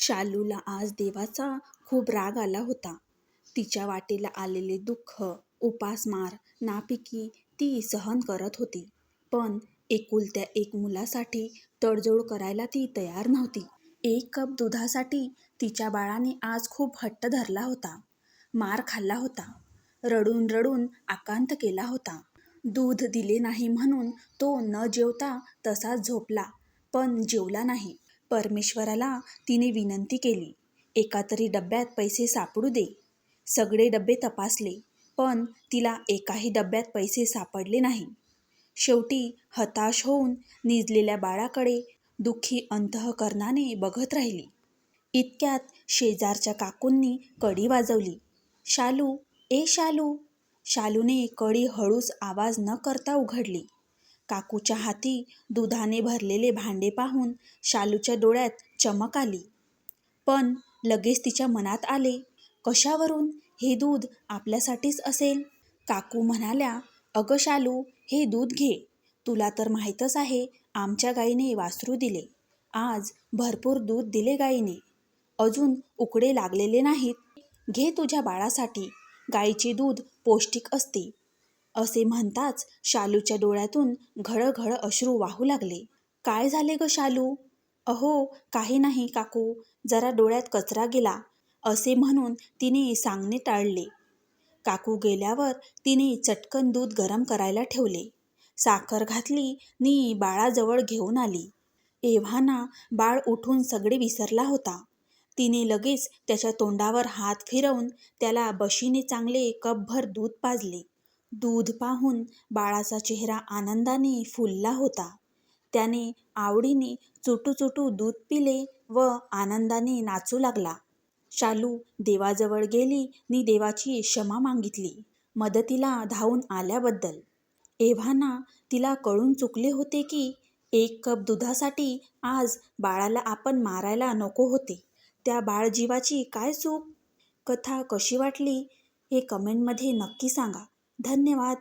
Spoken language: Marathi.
शालूला आज देवाचा खूप राग आला होता. तिच्या वाटेला आलेले दुःख, उपासमार, नापिकी ती सहन करत होती. पण एकुलत्या एक मुलासाठी तडजोड करायला ती तयार नव्हती. एक कप दुधासाठी तिच्या बाळाने आज खूप हट्ट धरला होता. मार खाल्ला होता. रडून रडून आकांत केला होता. दूध दिले नाही म्हणून तो न जेवता तसाच झोपला पण जेवला नाही. परमेश्वराला तिने विनंती केली, एका तरी डब्यात पैसे सापडू दे. सगळे डबे तपासले पण तिला एकाही डब्यात पैसे सापडले नाही. शेवटी हताश होऊन निजलेल्या बाळाकडे दुःखी अंतःकरणाने बघत राहिली. इतक्यात शेजारच्या काकूंनी कडी वाजवली. शालू, ए शालू. शालूने कडी हळूच आवाज न करता उघडली. काकूच्या हाती दुधाने भरलेले भांडे पाहून शालूच्या डोळ्यात चमक आली. पण लगेच तिच्या मनात आले, कशावरून हे दूध आपल्यासाठीच असेल? काकू म्हणाल्या, अगं शालू, हे दूध घे. तुला तर माहीतच आहे आमच्या गाईने वासरू दिले. आज भरपूर दूध दिले गाईने. अजून उकडे लागलेले नाहीत. घे तुझ्या बाळासाठी. गाईचे दूध पौष्टिक असते. असे म्हणताच शालूच्या डोळ्यातून घळघळ अश्रू वाहू लागले. काय झाले गं शालू? अहो काही नाही काकू, जरा डोळ्यात कचरा गेला असे म्हणून तिने सांगणे टाळले. काकू गेल्यावर तिने चटकन दूध गरम करायला ठेवले. साखर घातली नी बाळाजवळ घेऊन आली. एव्हाना बाळ उठून सगळे विसरला होता. तिने लगेच त्याच्या तोंडावर हात फिरवून त्याला बशीने चांगले कपभर दूध पाजले. दूध पाहून बाळाचा चेहरा आनंदाने फुलला होता. त्याने आवडीने चुटूचुटू दूध पिले व आनंदाने नाचू लागला. शालू देवाजवळ गेली नि देवाची क्षमा मागितली, मदतीला धावून आल्याबद्दल. एव्हाना तिला कळून चुकले होते की एक कप दुधासाठी आज बाळाला आपण मारायला नको होते. त्या बाळजीवाची काय चूक? कथा कशी वाटली हे कमेंटमध्ये नक्की सांगा. धन्यवाद.